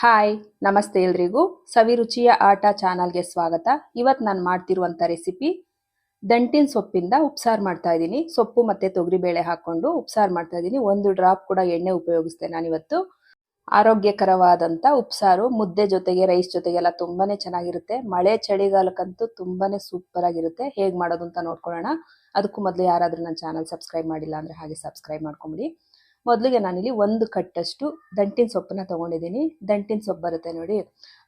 Hi, ನಮಸ್ತೆ ಎಲ್ರಿಗೂ. ಸವಿರುಚಿಯ ಆಟ ಚಾನಲ್ಗೆ ಸ್ವಾಗತ. ಇವತ್ತು ನಾನು ಮಾಡ್ತಿರುವಂಥ ರೆಸಿಪಿ, ದಂಟಿನ ಸೊಪ್ಪಿಂದ ಉಪ್ಸಾರು ಮಾಡ್ತಾ ಇದ್ದೀನಿ. ಸೊಪ್ಪು ಮತ್ತು ತೊಗರಿಬೇಳೆ ಹಾಕ್ಕೊಂಡು ಉಪ್ಸಾರು ಮಾಡ್ತಾ ಇದ್ದೀನಿ. ಒಂದು ಡ್ರಾಪ್ ಕೂಡ ಎಣ್ಣೆ ಉಪಯೋಗಿಸ್ತೆ ನಾನಿವತ್ತು ಆರೋಗ್ಯಕರವಾದಂಥ ಉಪ್ಸಾರು, ಮುದ್ದೆ ಜೊತೆಗೆ ರೈಸ್ ಜೊತೆಗೆಲ್ಲ ತುಂಬಾ ಚೆನ್ನಾಗಿರುತ್ತೆ. ಮಳೆ ಚಳಿಗಾಲಕ್ಕಂತೂ ತುಂಬಾ ಸೂಪರ್ ಆಗಿರುತ್ತೆ ಹೇಗೆ ಮಾಡೋದು ಅಂತ ನೋಡ್ಕೊಳ್ಳೋಣ. ಅದಕ್ಕೂ ಮೊದಲು ಯಾರಾದರೂ ನನ್ನ ಚಾನಲ್ ಸಬ್ಸ್ಕ್ರೈಬ್ ಮಾಡಿಲ್ಲ ಅಂದರೆ ಹಾಗೆ ಸಬ್ಸ್ಕ್ರೈಬ್ ಮಾಡ್ಕೊಂಬಿಡಿ. ಮೊದಲಿಗೆ ನಾನಿಲ್ಲಿ ಒಂದು ಕಟ್ಟಷ್ಟು ದಂಟಿನ ಸೊಪ್ಪನ್ನು ತೊಗೊಂಡಿದ್ದೀನಿ. ದಂಟಿನ ಸೊಪ್ಪು ಬರುತ್ತೆ ನೋಡಿ.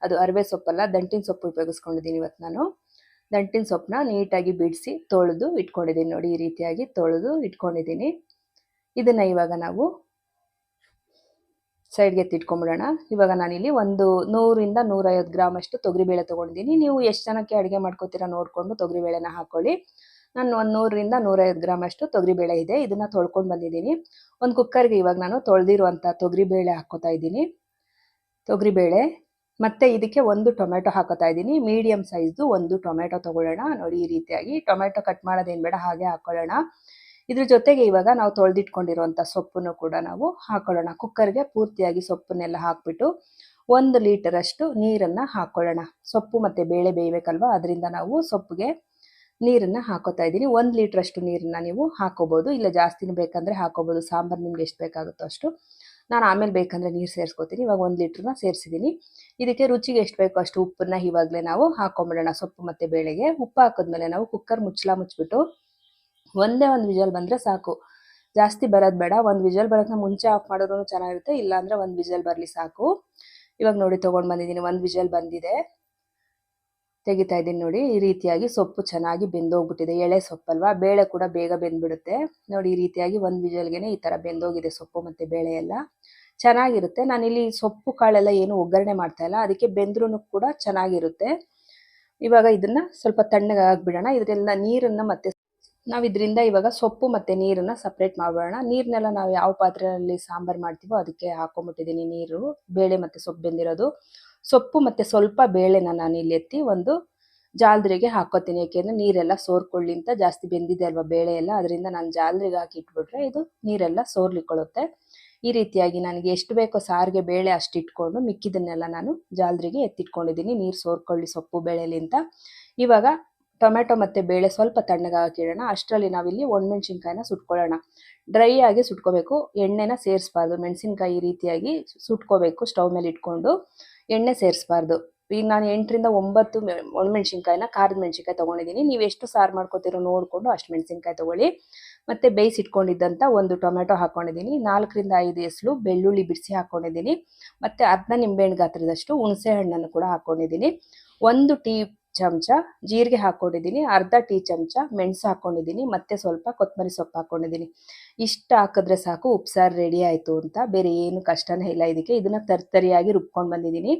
ಅದು ಅರವೆ ಸೊಪ್ಪಲ್ಲ, ದಂಟಿನ ಸೊಪ್ಪು ಉಪಯೋಗಿಸ್ಕೊಂಡಿದ್ದೀನಿ ಇವತ್ತು ನಾನು. ದಂಟಿನ ಸೊಪ್ಪನ್ನ ನೀಟಾಗಿ ಬಿಡಿಸಿ ತೊಳೆದು ಇಟ್ಕೊಂಡಿದ್ದೀನಿ ನೋಡಿ, ಈ ರೀತಿಯಾಗಿ ತೊಳೆದು ಇಟ್ಕೊಂಡಿದ್ದೀನಿ. ಇದನ್ನು ಇವಾಗ ನಾವು ಸೈಡ್ಗೆ ಎತ್ತಿಟ್ಕೊಂಬಿಡೋಣ. ಇವಾಗ ನಾನಿಲ್ಲಿ ಒಂದು ನೂರಿಂದ ನೂರೈವತ್ತು ಗ್ರಾಮ್ ಅಷ್ಟು ತೊಗರಿಬೇಳೆ ತೊಗೊಂಡಿದ್ದೀನಿ. ನೀವು ಎಷ್ಟು ಜನಕ್ಕೆ ಅಡುಗೆ ಮಾಡ್ಕೋತೀರಾ ನೋಡಿಕೊಂಡು ತೊಗರಿಬೇಳೆನ ಹಾಕ್ಕೊಳ್ಳಿ ನಾನು ಒಂದು ನೂರರಿಂದ ನೂರೈದು ಗ್ರಾಮ್ ಅಷ್ಟು ತೊಗರಿಬೇಳೆ ಇದೆ. ಇದನ್ನು ತೊಳ್ಕೊಂಡು ಬಂದಿದ್ದೀನಿ. ಒಂದು ಕುಕ್ಕರ್ಗೆ ಇವಾಗ ನಾನು ತೊಳೆದಿರುವಂಥ ತೊಗರಿಬೇಳೆ ಹಾಕೋತಾ ಇದ್ದೀನಿ. ತೊಗರಿಬೇಳೆ ಮತ್ತು ಇದಕ್ಕೆ ಒಂದು ಟೊಮೆಟೊ ಹಾಕೋತಾ ಇದ್ದೀನಿ. ಮೀಡಿಯಮ್ ಸೈಜ್ದು ಒಂದು ಟೊಮೆಟೊ ತೊಗೊಳ್ಳೋಣ. ನೋಡಿ, ಈ ರೀತಿಯಾಗಿ ಟೊಮೆಟೊ ಕಟ್ ಮಾಡೋದೇನು ಬೇಡ, ಹಾಗೆ ಹಾಕ್ಕೊಳ್ಳೋಣ ಇದ್ರ ಜೊತೆಗೆ ಇವಾಗ ನಾವು ತೊಳೆದಿಟ್ಕೊಂಡಿರುವಂಥ ಸೊಪ್ಪನ್ನು ಕೂಡ ನಾವು ಹಾಕೊಳ್ಳೋಣ. ಕುಕ್ಕರ್ಗೆ ಪೂರ್ತಿಯಾಗಿ ಸೊಪ್ಪನ್ನೆಲ್ಲ ಹಾಕ್ಬಿಟ್ಟು ಒಂದು ಲೀಟರಷ್ಟು ನೀರನ್ನು ಹಾಕ್ಕೊಳ್ಳೋಣ ಸೊಪ್ಪು ಮತ್ತು ಬೇಳೆ ಬೇಯಬೇಕಲ್ವ? ಅದರಿಂದ ನಾವು ಸೊಪ್ಪಿಗೆ ನೀರನ್ನು ಹಾಕೋತಾ ಇದ್ದೀನಿ. ಒಂದು ಲೀಟ್ರಷ್ಟು ನೀರನ್ನ ನೀವು ಹಾಕೋಬೋದು. ಇಲ್ಲ ಜಾಸ್ತಿನೂ ಬೇಕಂದ್ರೆ ಹಾಕೋಬೋದು. ಸಾಂಬಾರು ನಿಮ್ಗೆ ಎಷ್ಟು ಬೇಕಾಗುತ್ತೋ ಅಷ್ಟು. ನಾನು ಆಮೇಲೆ ಬೇಕಂದರೆ ನೀರು ಸೇರಿಸ್ಕೋತೀನಿ. ಇವಾಗ ಒಂದು ಲೀಟ್ರನ್ನ ಸೇರಿಸಿದ್ದೀನಿ. ಇದಕ್ಕೆ ರುಚಿಗೆ ಎಷ್ಟು ಬೇಕೋ ಅಷ್ಟು ಉಪ್ಪನ್ನ ಇವಾಗಲೇ ನಾವು ಹಾಕೊಂಬಿಡೋಣ. ಸೊಪ್ಪು ಮತ್ತು ಬೇಳೆಗೆ. ಉಪ್ಪು ಹಾಕಿದ್ಮೇಲೆ ನಾವು ಕುಕ್ಕರ್ ಮುಚ್ಚಲ ಮುಚ್ಚಿಬಿಟ್ಟು ಒಂದೇ ಒಂದು ವಿಜಲ್ ಬಂದರೆ ಸಾಕು. ಜಾಸ್ತಿ ಬರೋದು ಬೇಡ. ಒಂದು ವಿಜಲ್ ಬರೋಕ್ಕೆ ಮುಂಚೆ ಆಫ್ ಮಾಡೋದ್ರೂ ಚೆನ್ನಾಗಿರುತ್ತೆ. ಇಲ್ಲಾಂದರೆ ಒಂದು ವಿಜಲ್ ಬರಲಿ ಸಾಕು. ಇವಾಗ ನೋಡಿ ತೊಗೊಂಡು ಬಂದಿದ್ದೀನಿ. ಒಂದು ವಿಜಲ್ ಬಂದಿದೆ. ತೆಗಿತಾ ಇದ್ದೀನಿ ನೋಡಿ, ಈ ರೀತಿಯಾಗಿ ಸೊಪ್ಪು ಚೆನ್ನಾಗಿ ಬೆಂದೋಗ್ಬಿಟ್ಟಿದೆ. ಎಳೆ ಸೊಪ್ಪಲ್ವಾ? ಬೇಳೆ ಕೂಡ ಬೇಗ ಬೆಂದ್ಬಿಡುತ್ತೆ. ನೋಡಿ, ಈ ರೀತಿಯಾಗಿ ಒಂದು ವಿಜಲ್ಗೆ ಈ ಥರ ಬೆಂದೋಗಿದೆ ಸೊಪ್ಪು ಮತ್ತು ಬೇಳೆ ಎಲ್ಲ. ಚೆನ್ನಾಗಿರುತ್ತೆ. ನಾನಿಲ್ಲಿ ಸೊಪ್ಪು ಕಾಳೆಲ್ಲ ಏನು ಒಗ್ಗರಣೆ ಮಾಡ್ತಾ ಇಲ್ಲ. ಅದಕ್ಕೆ ಬೆಂದ್ರೂ ಕೂಡ ಚೆನ್ನಾಗಿರುತ್ತೆ. ಇವಾಗ ಇದನ್ನ ಸ್ವಲ್ಪ ತಣ್ಣಗೆ ಹಾಕ್ಬಿಡೋಣ ಇದರಿಂದ ನೀರನ್ನು ಮತ್ತೆ ನಾವು ಇದರಿಂದ ಇವಾಗ ಸೊಪ್ಪು ಮತ್ತು ನೀರನ್ನು ಸಪ್ರೇಟ್ ಮಾಡ್ಬಿಡೋಣ. ನೀರನ್ನೆಲ್ಲ ನಾವು ಯಾವ ಪಾತ್ರೆಯಲ್ಲಿ ಸಾಂಬಾರು ಮಾಡ್ತೀವೋ ಅದಕ್ಕೆ ಹಾಕೊಂಬಿಟ್ಟಿದ್ದೀನಿ ನೀರು. ಬೇಳೆ ಮತ್ತು ಸೊಪ್ಪು ಬೆಂದಿರೋದು. ಸೊಪ್ಪು ಮತ್ತು ಸ್ವಲ್ಪ ಬೇಳೆನ ನಾನು ಇಲ್ಲಿ ಎತ್ತಿ ಒಂದು ಜಾಲ್ದ್ರಿಗೆ ಹಾಕೋತೀನಿ ಏಕೆಂದರೆ ನೀರೆಲ್ಲ ಸೋರ್ಕೊಳ್ಳಿ ಅಂತ ಜಾಸ್ತಿ ಬೆಂದಿದೆ ಅಲ್ವಾ ಬೇಳೆ ಎಲ್ಲ. ಅದರಿಂದ ನಾನು ಜಾಲ್ರಿಗೆ ಹಾಕಿ ಇಟ್ಬಿಟ್ರೆ ಇದು ನೀರೆಲ್ಲ ಸೋರ್ಲಿಕ್ಕೊಳ್ಳುತ್ತೆ ಈ ರೀತಿಯಾಗಿ ನನಗೆ ಎಷ್ಟು ಬೇಕೋ ಸಾರಿಗೆ ಬೇಳೆ ಅಷ್ಟು ಇಟ್ಕೊಂಡು ಮಿಕ್ಕಿದನ್ನೆಲ್ಲ ನಾನು ಜಾಲ್ದ್ರಿಗೆ ಎತ್ತಿಟ್ಕೊಂಡಿದ್ದೀನಿ. ನೀರು ಸೋರ್ಕೊಳ್ಳಿ ಸೊಪ್ಪು ಬೇಳೆಲಿ ಅಂತ. ಇವಾಗ ಟೊಮೆಟೊ ಮತ್ತು ಬೇಳೆ ಸ್ವಲ್ಪ ತಣ್ಣಗೆ ಹಾಕಿಡೋಣ ಅಷ್ಟರಲ್ಲಿ ನಾವಿಲ್ಲಿ ಒಣಮೆಣ್ಸಿನ್ಕಾಯಿನ ಸುಟ್ಕೊಳ್ಳೋಣ. ಡ್ರೈ ಆಗಿ ಸುಟ್ಕೋಬೇಕು. ಎಣ್ಣೆನ ಸೇರಿಸ್ಬಾರ್ದು. ಮೆಣಸಿನ್ಕಾಯಿ ಈ ರೀತಿಯಾಗಿ ಸುಟ್ಕೋಬೇಕು. ಸ್ಟವ್ ಮೇಲೆ ಇಟ್ಕೊಂಡು ಎಣ್ಣೆ ಸೇರಿಸ್ಬಾರ್ದು. ಈಗ ನಾನು ಎಂಟರಿಂದ ಒಂಬತ್ತು ಒಣಮೆಣ್ಸಿನ್ಕಾಯಿನ ಖಾರದ ಮೆಣಸಿನ್ಕಾಯಿ ತೊಗೊಂಡಿದ್ದೀನಿ. ನೀವು ಎಷ್ಟು ಸಾರು ಮಾಡ್ಕೋತಿರೋ ನೋಡಿಕೊಂಡು ಅಷ್ಟು ಮೆಣಸಿನ್ಕಾಯಿ ತೊಗೊಳ್ಳಿ. ಮತ್ತು ಬೇಯಿಸಿಟ್ಕೊಂಡಿದ್ದಂಥ ಒಂದು ಟೊಮೆಟೊ ಹಾಕ್ಕೊಂಡಿದ್ದೀನಿ ನಾಲ್ಕರಿಂದ ಐದು ಎಸಳು ಬೆಳ್ಳುಳ್ಳಿ ಬಿಡಿಸಿ ಹಾಕ್ಕೊಂಡಿದ್ದೀನಿ ಮತ್ತು ಅರ್ಧ ನಿಂಬೆಹಣ್ಣು ಗಾತ್ರದಷ್ಟು ಹುಣಸೆ ಹಣ್ಣನ್ನು ಕೂಡ ಹಾಕ್ಕೊಂಡಿದ್ದೀನಿ ಒಂದು ಟೀ ಚಮಚ, ಜೀರಿಗೆ ಹಾಕ್ಕೊಂಡಿದ್ದೀನಿ ಅರ್ಧ ಟೀ ಚಮಚ, ಮೆಣಸು ಹಾಕೊಂಡಿದ್ದೀನಿ, ಮತ್ತು ಸ್ವಲ್ಪ ಕೊತ್ತಂಬರಿ ಸೊಪ್ಪು ಹಾಕೊಂಡಿದ್ದೀನಿ. ಇಷ್ಟು ಹಾಕಿದ್ರೆ ಸಾಕು ಉಪ್ಸಾರು ರೆಡಿ ಆಯಿತು ಅಂತ. ಬೇರೆ ಏನು ಕಷ್ಟನೇ ಇಲ್ಲ ಇದಕ್ಕೆ. ಇದನ್ನು ತರ್ತರಿಯಾಗಿ ರುಬ್ಕೊಂಡು ಬಂದಿದ್ದೀನಿ.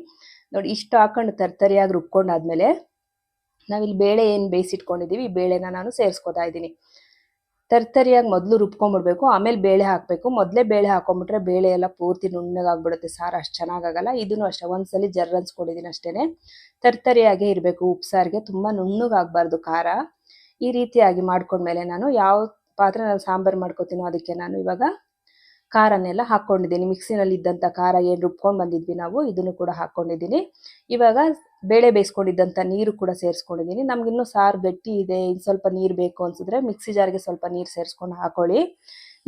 ನೋಡಿ, ಇಷ್ಟು ಹಾಕೊಂಡು ತರ್ತರಿಯಾಗಿ ರುಬ್ಕೊಂಡಾದ್ಮೇಲೆ ನಾವಿಲ್ಲಿ ಬೇಳೆ ಏನು ಬೇಯಿಸಿಟ್ಕೊಂಡಿದ್ದೀವಿ, ಈ ಬೇಳೆನ ನಾನು ಸೇರಿಸ್ಕೊತಾ ಇದ್ದೀನಿ. ತರ್ತರಿಯಾಗಿ ಮೊದಲು ರುಬ್ಕೊಂಡ್ಬಿಡ್ಬೇಕು ಆಮೇಲೆ ಬೇಳೆ ಹಾಕಬೇಕು. ಮೊದಲೇ ಬೇಳೆ ಹಾಕೊಂಡ್ಬಿಟ್ರೆ ಬೇಳೆ ಎಲ್ಲ ಪೂರ್ತಿ ನುಣ್ಣಗಾಗ್ಬಿಡುತ್ತೆ ಸಾರು, ಅಷ್ಟು ಚೆನ್ನಾಗಾಗಲ್ಲ. ಇದನ್ನು ಅಷ್ಟೇ, ಒಂದ್ಸಲಿ ಜರ್ ಅನ್ಸ್ಕೊಂಡಿದ್ದೀನಿ ಅಷ್ಟೇ ತರ್ತರಿಯಾಗೇ ಇರಬೇಕು, ಉಪ್ಸಾರಿಗೆ ತುಂಬ ನುಣ್ಣಗಾಗಬಾರ್ದು ಖಾರ. ಈ ರೀತಿಯಾಗಿ ಮಾಡ್ಕೊಂಡ್ಮೇಲೆ ನಾನು ಯಾವ ಪಾತ್ರೆ ನಾನು ಸಾಂಬಾರು ಮಾಡ್ಕೋತೀನೋ ಅದಕ್ಕೆ ನಾನು ಇವಾಗ ಖಾರನೆಲ್ಲ ಹಾಕ್ಕೊಂಡಿದ್ದೀನಿ. ಮಿಕ್ಸಿನಲ್ಲಿ ಇದ್ದಂಥ ಖಾರ ಏನು ರುಬ್ಕೊಂಡು ಬಂದಿದ್ವಿ ನಾವು ಇದನ್ನು ಕೂಡ ಹಾಕ್ಕೊಂಡಿದ್ದೀನಿ. ಇವಾಗ ಬೇಳೆ ಬೇಯಿಸ್ಕೊಂಡಿದ್ದಂಥ ನೀರು ಕೂಡ ಸೇರಿಸ್ಕೊಂಡಿದ್ದೀನಿ. ನಮಗಿನ್ನೂ ಸಾರು ಗಟ್ಟಿ ಇದೆ, ಇನ್ನು ಸ್ವಲ್ಪ ನೀರು ಬೇಕು ಅನ್ಸಿದ್ರೆ ಮಿಕ್ಸಿ ಜಾರ್ಗೆ ಸ್ವಲ್ಪ ನೀರು ಸೇರಿಸ್ಕೊಂಡು ಹಾಕೊಳ್ಳಿ.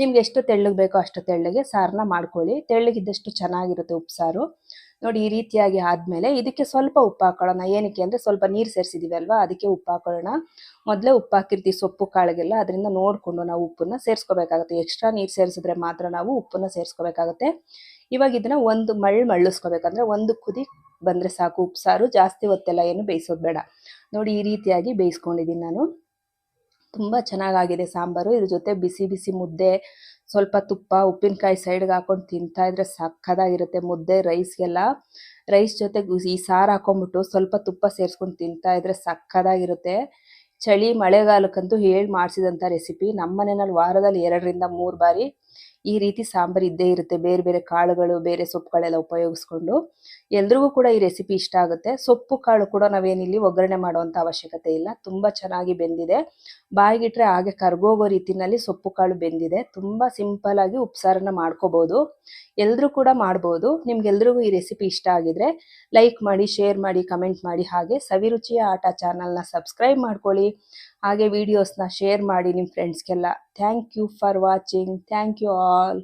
ನಿಮ್ಗೆ ಎಷ್ಟು ತೆಳ್ಳಗೆ ಬೇಕೋ ಅಷ್ಟು ತೆಳ್ಳಗೆ ಸಾರನ್ನ ಮಾಡ್ಕೊಳ್ಳಿ. ತೆಳ್ಳಗಿದ್ದಷ್ಟು ಚೆನ್ನಾಗಿರುತ್ತೆ ಉಪ್ಸಾರು ನೋಡಿ, ಈ ರೀತಿಯಾಗಿ ಆದಮೇಲೆ ಇದಕ್ಕೆ ಸ್ವಲ್ಪ ಉಪ್ಪು ಹಾಕೊಳ್ಳೋಣ. ಏನಕ್ಕೆ ಅಂದರೆ ಸ್ವಲ್ಪ ನೀರು ಸೇರಿಸಿದ್ದೀವಿ ಅಲ್ವಾ? ಅದಕ್ಕೆ ಉಪ್ಪು ಹಾಕೊಳ್ಳೋಣ. ಮೊದಲೇ ಉಪ್ಪು ಹಾಕಿರ್ತೀವಿ ಸೊಪ್ಪು, ಕಾಳಿಗೆಲ್ಲ. ಅದರಿಂದ ನೋಡಿಕೊಂಡು ನಾವು ಉಪ್ಪನ್ನ ಸೇರಿಸ್ಕೋಬೇಕಾಗುತ್ತೆ. ಎಕ್ಸ್ಟ್ರಾ ನೀರು ಸೇರಿಸಿದ್ರೆ ಮಾತ್ರ ನಾವು ಉಪ್ಪನ್ನ ಸೇರಿಸ್ಕೋಬೇಕಾಗುತ್ತೆ. ಇವಾಗ ಇದನ್ನು ಒಂದು ಮಳ್ಳು ಮಳ್ಳಿಸ್ಕೋಬೇಕಂದ್ರೆ ಒಂದು ಕುದಿ ಬಂದರೆ ಸಾಕು ಉಪ್ಸಾರು ಜಾಸ್ತಿ ಹೊತ್ತೆಲ್ಲ ಏನು ಬೇಯಿಸೋದು ಬೇಡ. ನೋಡಿ ಈ ರೀತಿಯಾಗಿ ಬೇಯಿಸ್ಕೊಂಡಿದ್ದೀನಿ ನಾನು. ತುಂಬ ಚೆನ್ನಾಗಾಗಿದೆ ಸಾಂಬಾರು. ಇದ್ರ ಜೊತೆ ಬಿಸಿ ಬಿಸಿ ಮುದ್ದೆ, ಸ್ವಲ್ಪ ತುಪ್ಪ, ಉಪ್ಪಿನಕಾಯಿ ಸೈಡ್ಗೆ ಹಾಕೊಂಡು ತಿಂತಾ ಇದ್ರೆ ಸಕ್ಕದಾಗಿರುತ್ತೆ ಮುದ್ದೆ ರೈಸ್ಗೆಲ್ಲ ರೈಸ್ ಜೊತೆ ಈ ಸಾರು ಹಾಕೊಂಡ್ಬಿಟ್ಟು ಸ್ವಲ್ಪ ತುಪ್ಪ ಸೇರಿಸ್ಕೊಂಡು ತಿಂತಾ ಇದ್ರೆ ಸಕ್ಕದಾಗಿರುತ್ತೆ ಚಳಿ ಮಳೆಗಾಲಕ್ಕಂತೂ ಹೇಳಿ ಮಾಡಿಸಿದಂಥ ರೆಸಿಪಿ ನಮ್ಮ ಮನೆಯಲ್ಲಿ ವಾರದಲ್ಲಿ ಎರಡರಿಂದ ಮೂರು ಬಾರಿ ಈ ರೀತಿ ಸಾಂಬಾರ್ ಇದ್ದೇ ಇರುತ್ತೆ. ಬೇರೆ ಬೇರೆ ಕಾಳುಗಳು, ಬೇರೆ ಸೊಪ್ಪುಗಳೆಲ್ಲ ಉಪಯೋಗಿಸ್ಕೊಂಡು ಎಲ್ರಿಗೂ ಕೂಡ ಈ ರೆಸಿಪಿ ಇಷ್ಟ ಆಗುತ್ತೆ. ಸೊಪ್ಪು, ಕಾಳು ಕೂಡ ನಾವೇನಿಲ್ಲಿ ಒಗ್ಗರಣೆ ಮಾಡುವಂಥ ಅವಶ್ಯಕತೆ ಇಲ್ಲ. ತುಂಬ ಚೆನ್ನಾಗಿ ಬೆಂದಿದೆ. ಬಾಯಿಗಿಟ್ರೆ ಹಾಗೆ ಕರ್ಗೋಗೋ ರೀತಿನಲ್ಲಿ ಸೊಪ್ಪು, ಕಾಳು ಬೆಂದಿದೆ. ತುಂಬ ಸಿಂಪಲ್ ಆಗಿ ಉಪ್ಸಾರನ್ನ ಮಾಡ್ಕೋಬಹುದು ಎಲ್ಲರೂ ಕೂಡ ಮಾಡ್ಬೋದು. ನಿಮ್ಗೆಲ್ರಿಗೂ ಈ ರೆಸಿಪಿ ಇಷ್ಟ ಆಗಿದ್ರೆ ಲೈಕ್ ಮಾಡಿ, ಶೇರ್ ಮಾಡಿ, ಕಮೆಂಟ್ ಮಾಡಿ. ಹಾಗೆ ಸವಿರುಚಿಯ ಆಟ ಚಾನಲ್ನ ಸಬ್ಸ್ಕ್ರೈಬ್ ಮಾಡ್ಕೊಳ್ಳಿ. ಹಾಗೆ ವಿಡಿಯೋಸ್ನ ಶೇರ್ ಮಾಡಿ ನಿಮ್ಮ ಫ್ರೆಂಡ್ಸ್ಗೆಲ್ಲ thank you for watching thank you all